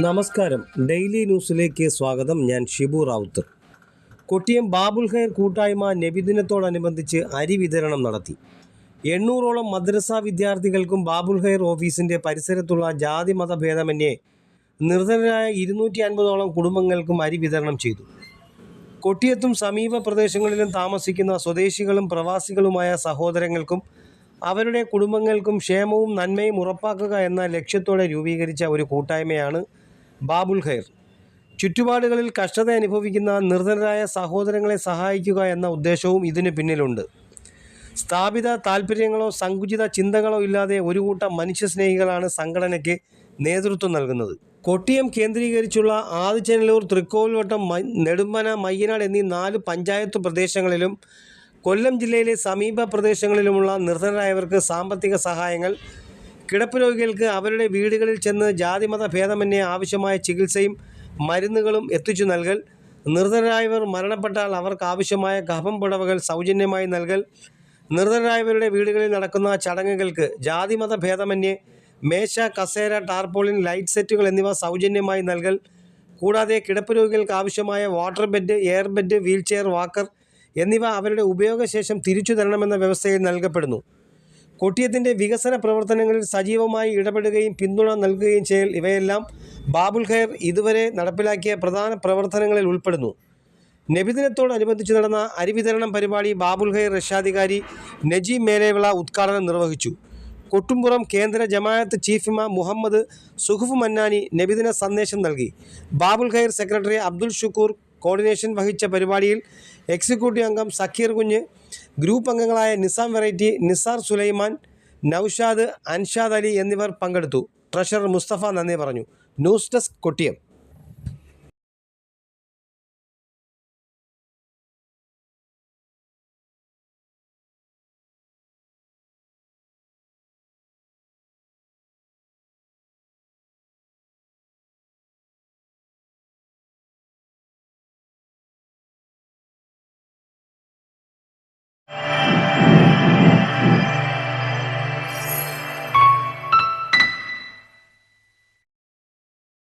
നമസ്കാരം. ഡെയിലി ന്യൂസിലേക്ക് സ്വാഗതം. ഞാൻ ഷിബു റാവുത്തർ കൊട്ടിയം ബാബുൽ ഖൈർ കൂട്ടായ്മ നബിദിനത്തോടനുബന്ധിച്ച് അരി വിതരണം നടത്തി. എണ്ണൂറോളം മദ്രസ വിദ്യാർത്ഥികൾക്കും ബാബുൽ ഖൈർ ഓഫീസിന്റെ പരിസരത്തുള്ള ജാതി മത ഭേദമന്യേ നിർധനരായ ഇരുന്നൂറ്റി അൻപതോളം കുടുംബങ്ങൾക്കും അരി വിതരണം ചെയ്തു. കൊട്ടിയത്തും സമീപ പ്രദേശങ്ങളിലും താമസിക്കുന്ന സ്വദേശികളും പ്രവാസികളുമായ സഹോദരങ്ങൾക്കും അവരുടെ കുടുംബങ്ങൾക്കും ക്ഷേമവും നന്മയും ഉറപ്പാക്കുക എന്ന ലക്ഷ്യത്തോടെ രൂപീകരിച്ച ഒരു കൂട്ടായ്മയാണ് ബാബുൽ ഖൈർ. ചുറ്റുപാടുകളിൽ കഷ്ടത അനുഭവിക്കുന്ന നിർധനരായ സഹോദരങ്ങളെ സഹായിക്കുക എന്ന ഉദ്ദേശവും ഇതിന് പിന്നിലുണ്ട്. സ്ഥാപിത താൽപ്പര്യങ്ങളോ സങ്കുചിത ചിന്തകളോ ഇല്ലാതെ ഒരു കൂട്ടം മനുഷ്യസ്നേഹികളാണ് സംഘടനയ്ക്ക് നേതൃത്വം നൽകുന്നത്. കൊട്ടിയം കേന്ദ്രീകരിച്ചുള്ള ആദിച്ചനല്ലൂർ തൃക്കോവിൽവട്ടം നെടുമ്പന മയ്യനാട് എന്നീ നാല് പഞ്ചായത്ത് പ്രദേശങ്ങളിലും കൊല്ലം ജില്ലയിലെ സമീപ പ്രദേശങ്ങളിലുമുള്ള നിർധനരായവർക്ക് സാമ്പത്തിക സഹായങ്ങൾ കിടപ്പ് രോഗികൾക്ക് അവരുടെ വീടുകളിൽ ചെന്ന് ജാതിമത ഭേദമന്യേ ആവശ്യമായ ചികിത്സയും മരുന്നുകളും എത്തിച്ചു നൽകൽ. നിർധനരായവർ മരണപ്പെട്ടാൽ അവർക്ക് ആവശ്യമായ ഗർഭം പുടവകൾ സൗജന്യമായി നൽകൽ. നിർധനരായവരുടെ വീടുകളിൽ നടക്കുന്ന ചടങ്ങുകൾക്ക് ജാതിമത ഭേദമന്യേ മേശ കസേര ടാർപോളിൻ ലൈറ്റ് സെറ്റുകൾ എന്നിവ സൗജന്യമായി നൽകൽ. കൂടാതെ കിടപ്പ് രോഗികൾക്ക് ആവശ്യമായ water bed air bed wheelchair walker എന്നിവ അവരുടെ ഉപയോഗശേഷം തിരിച്ചു തരണമെന്ന വ്യവസ്ഥയിൽ നൽകപ്പെടുന്നു. കൊട്ടിയത്തിന്റെ വികസന പ്രവർത്തനങ്ങളിൽ സജീവമായി ഇടപെടുകയും പിന്തുണ നൽകുകയും ചെയ്യൽ ഇവയെല്ലാം ബാബുൽ ഖൈർ ഇതുവരെ നടപ്പിലാക്കിയ പ്രധാന പ്രവർത്തനങ്ങളിൽ ഉൾപ്പെടുന്നു. നബിദിനത്തോടനുബന്ധിച്ച് നടന്ന അരിവിതരണം പരിപാടി ബാബുൽ ഖൈർ രക്ഷാധികാരി നജീം മേലേവിള ഉദ്ഘാടനം നിർവഹിച്ചു. കൊട്ടുംപുറം കേന്ദ്ര ജമായത്ത് ചീഫ് ഇമാം മുഹമ്മദ് സുഹുഫ് മന്നാനി നബിദിന സന്ദേശം നൽകി. ബാബുൽ ഖൈർ സെക്രട്ടറി അബ്ദുൽ ഷുക്കൂർ കോർഡിനേഷൻ വഹിച്ച പരിപാടിയിൽ എക്സിക്യൂട്ടീവ് അംഗം സക്കീർ കുഞ്ഞ് ഗ്രൂപ്പ് അംഗങ്ങളായ നിസാം വെറൈറ്റി നിസാർ സുലൈമാൻ നൌഷാദ് അൻഷാദ് അലി എന്നിവർ പങ്കെടുത്തു. ട്രഷറർ മുസ്തഫ നന്ദി പറഞ്ഞു. News desk Kottiyam.